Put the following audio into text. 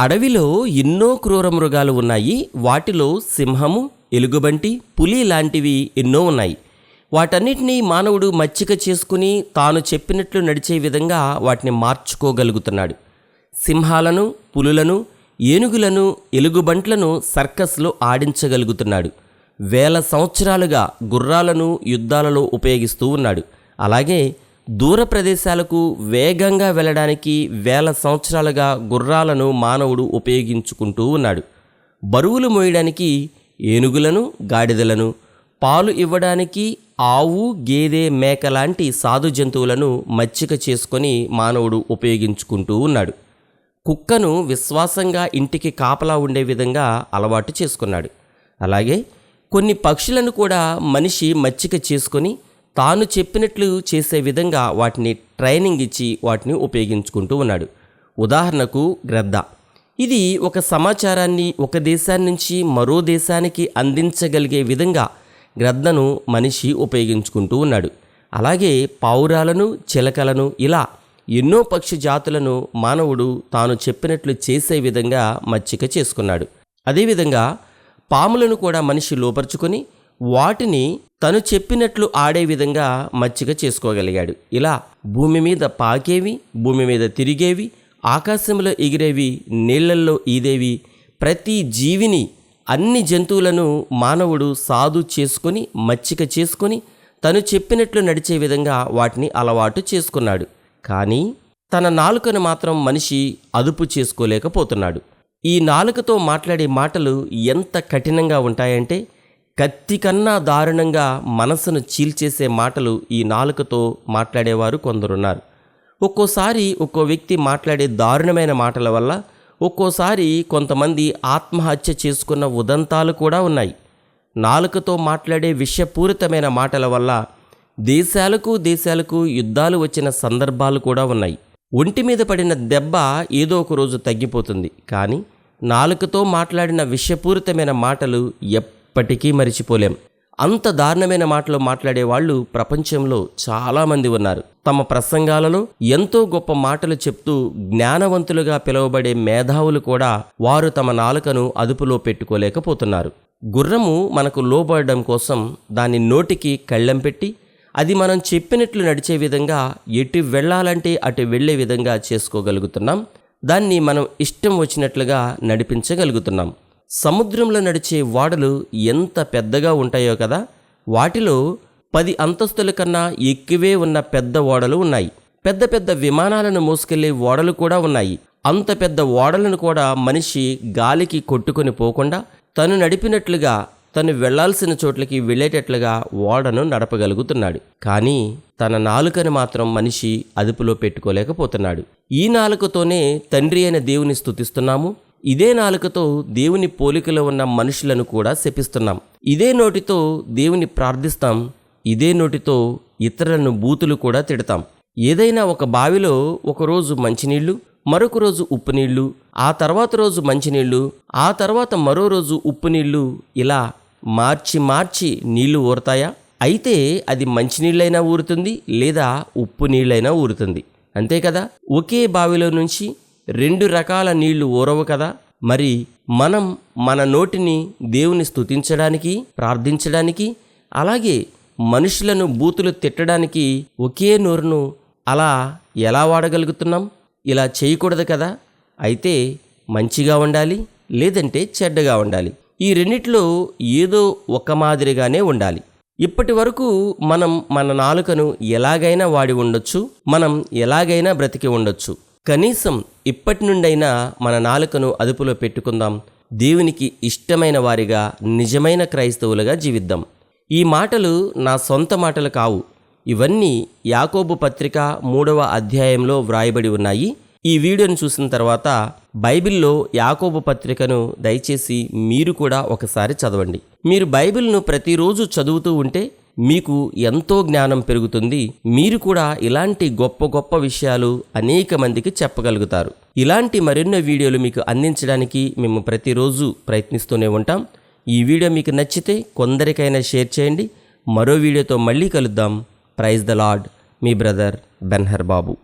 అడవిలో ఎన్నో క్రూర మృగాలు ఉన్నాయి. వాటిలో సింహము ఎలుగుబంటి పులి లాంటివి ఎన్నో ఉన్నాయి. వాటన్నిటినీ మానవుడు మచ్చిక చేసుకుని తాను చెప్పినట్లు నడిచే విధంగా వాటిని మార్చుకోగలుగుతున్నాడు. సింహాలను పులులను ఏనుగులను ఎలుగుబంట్లను సర్కస్లో ఆడించగలుగుతున్నాడు. వేల సంవత్సరాలుగా గుర్రాలను యుద్ధాలలో ఉపయోగిస్తూ ఉన్నాడు. అలాగే దూర ప్రదేశాలకు వేగంగా వెళ్ళడానికి వేల సంవత్సరాలుగా గుర్రాలను మానవుడు ఉపయోగించుకుంటూ ఉన్నాడు. బరువులు మోయడానికి ఏనుగులను గాడిదలను పాలు ఇవ్వడానికి ఆవు గేదె మేక లాంటి సాధు జంతువులను మచ్చిక చేసుకొని మానవుడు ఉపయోగించుకుంటూ ఉన్నాడు. కుక్కను విశ్వాసంగా ఇంటికి కాపలా ఉండే విధంగా అలవాటు చేసుకున్నాడు. అలాగే కొన్ని పక్షులను కూడా మనిషి మచ్చిక చేసుకొని తాను చెప్పినట్లు చేసే విధంగా వాటిని ట్రైనింగ్ ఇచ్చి వాటిని ఉపయోగించుకుంటూ ఉన్నాడు. ఉదాహరణకు గ్రద్ద. ఇది ఒక సమాచారాన్ని ఒక దేశాన్ని నుంచి మరో దేశానికి అందించగలిగే విధంగా గ్రద్దను మనిషి ఉపయోగించుకుంటూ ఉన్నాడు. అలాగే పావురాలను చిలకలను ఇలా ఎన్నో పక్షి జాతులను మానవుడు తాను చెప్పినట్లు చేసే విధంగా మచ్చిక చేసుకున్నాడు. అదేవిధంగా పాములను కూడా మనిషి లోపరుచుకొని వాటిని తను చెప్పినట్లు ఆడే విధంగా మచ్చిక చేసుకోగలిగాడు. ఇలా భూమి మీద పాకేవి భూమి మీద తిరిగేవి ఆకాశంలో ఎగిరేవి నీళ్ళల్లో ఈదేవి ప్రతి జీవిని అన్ని జంతువులను మానవుడు సాధు చేసుకొని మచ్చిక చేసుకొని తను చెప్పినట్లు నడిచే విధంగా వాటిని అలవాటు చేసుకున్నాడు. కానీ తన నాలుకను మాత్రం మనిషి అదుపు చేసుకోలేకపోతున్నాడు. ఈ నాలుకతో మాట్లాడే మాటలు ఎంత కఠినంగా ఉంటాయంటే కత్తి కన్నా దారుణంగా మనసును చీల్చేసే మాటలు ఈ నాలుకతో మాట్లాడేవారు కొందరున్నారు. ఒక్కోసారి ఒక్కో వ్యక్తి మాట్లాడే దారుణమైన మాటల వల్ల ఒక్కోసారి కొంతమంది ఆత్మహత్య చేసుకున్న ఉదంతాలు కూడా ఉన్నాయి. నాలుకతో మాట్లాడే విషపూరితమైన మాటల వల్ల దేశాలకు దేశాలకు యుద్ధాలు వచ్చిన సందర్భాలు కూడా ఉన్నాయి. ఒంటి మీద పడిన దెబ్బ ఏదో ఒక రోజు తగ్గిపోతుంది. కానీ నాలుకతో మాట్లాడిన విషపూరితమైన మాటలు ఎప్పటికీ మరిచిపోలేం. అంత దారుణమైన మాటలు మాట్లాడే వాళ్ళు ప్రపంచంలో చాలామంది ఉన్నారు. తమ ప్రసంగాలలో ఎంతో గొప్ప మాటలు చెప్తూ జ్ఞానవంతులుగా పిలువబడే మేధావులు కూడా వారు తమ నాలుకను అదుపులో పెట్టుకోలేకపోతున్నారు. గుర్రము మనకు లోబడడం కోసం దాని నోటికి కళ్ళెం పెట్టి అది మనం చెప్పినట్లు నడిచే విధంగా ఎటు వెళ్ళాలంటే అటు వెళ్ళే విధంగా చేసుకోగలుగుతున్నాం. దాన్ని మనం ఇష్టం వచ్చినట్లుగా నడిపించగలుగుతున్నాం. సముద్రంలో నడిచే ఓడలు ఎంత పెద్దగా ఉంటాయో కదా వాటిలో పది అంతస్తుల కన్నా ఎక్కువే ఉన్న పెద్ద ఓడలు ఉన్నాయి. పెద్ద పెద్ద విమానాలను మోసుకెళ్ళే ఓడలు కూడా ఉన్నాయి. అంత పెద్ద ఓడలను కూడా మనిషి గాలికి కొట్టుకొని పోకుండా తను నడిపినట్లుగా తను వెళ్ళాల్సిన చోట్లకి వెళ్ళేటట్లుగా ఓడను నడపగలుగుతున్నాడు. కానీ తన నాలుకను మాత్రం మనిషి అదుపులో పెట్టుకోలేకపోతున్నాడు. ఈ నాలుకతోనే తండ్రి అయిన దేవుని స్థుతిస్తున్నాము ఇదే నాలుకతో దేవుని పోలికలో ఉన్న మనుషులను కూడా శపిస్తున్నాం. ఇదే నోటితో దేవుని ప్రార్థిస్తాం. ఇదే నోటితో ఇతరులను బూతులు కూడా తిడతాం. ఏదైనా ఒక బావిలో ఒకరోజు మంచినీళ్ళు మరొక రోజు ఉప్పు నీళ్ళు ఆ తర్వాత రోజు మంచినీళ్ళు ఆ తర్వాత మరో రోజు ఉప్పు నీళ్ళు ఇలా మార్చి మార్చి నీళ్ళు ఊరతాయా? అయితే అది మంచినీళ్ళైనా ఊరుతుంది లేదా ఉప్పు నీళ్ళైనా ఊరుతుంది. అంతే కదా? ఒకే బావిలో నుంచి రెండు రకాల నీళ్ళు ఊరవు కదా? మరి మనం మన నోటిని దేవుని స్తుతించడానికి ప్రార్థించడానికి అలాగే మనుషులను బూతులు తిట్టడానికి ఒకే నోరును అలా ఎలా వాడగలుగుతున్నాం? ఇలా చేయకూడదు కదా? అయితే మంచిగా ఉండాలి లేదంటే చెడ్డగా ఉండాలి. ఈ రెండిట్లో ఏదో ఒక మాదిరిగానే ఉండాలి. ఇప్పటి వరకు మనం మన నాలుకను ఎలాగైనా వాడి ఉండొచ్చు మనం ఎలాగైనా బ్రతికి ఉండొచ్చు. కనీసం ఇప్పటి నుండైనా మన నాలుకను అదుపులో పెట్టుకుందాం. దేవునికి ఇష్టమైన వారిగా నిజమైన క్రైస్తవులుగా జీవిద్దాం. ఈ మాటలు నా సొంత మాటలు కావు. ఇవన్నీ యాకోబు పత్రిక మూడవ అధ్యాయంలో వ్రాయబడి ఉన్నాయి. ఈ వీడియోను చూసిన తర్వాత బైబిల్లో యాకోబు పత్రికను దయచేసి మీరు కూడా ఒకసారి చదవండి. మీరు బైబిల్ను ప్రతిరోజు చదువుతూ ఉంటే మీకు ఎంతో జ్ఞానం పెరుగుతుంది మీరు కూడా ఇలాంటి గొప్ప గొప్ప విషయాలు అనేక మందికి చెప్పగలుగుతారు. ఇలాంటి మరెన్నో వీడియోలు మీకు అందించడానికి మేము ప్రతిరోజు ప్రయత్నిస్తూనే ఉంటాం. ఈ వీడియో మీకు నచ్చితే కొందరికైనా షేర్ చేయండి. మరో వీడియోతో మళ్ళీ కలుద్దాం. Praise the Lord. Me brother Benhur Babu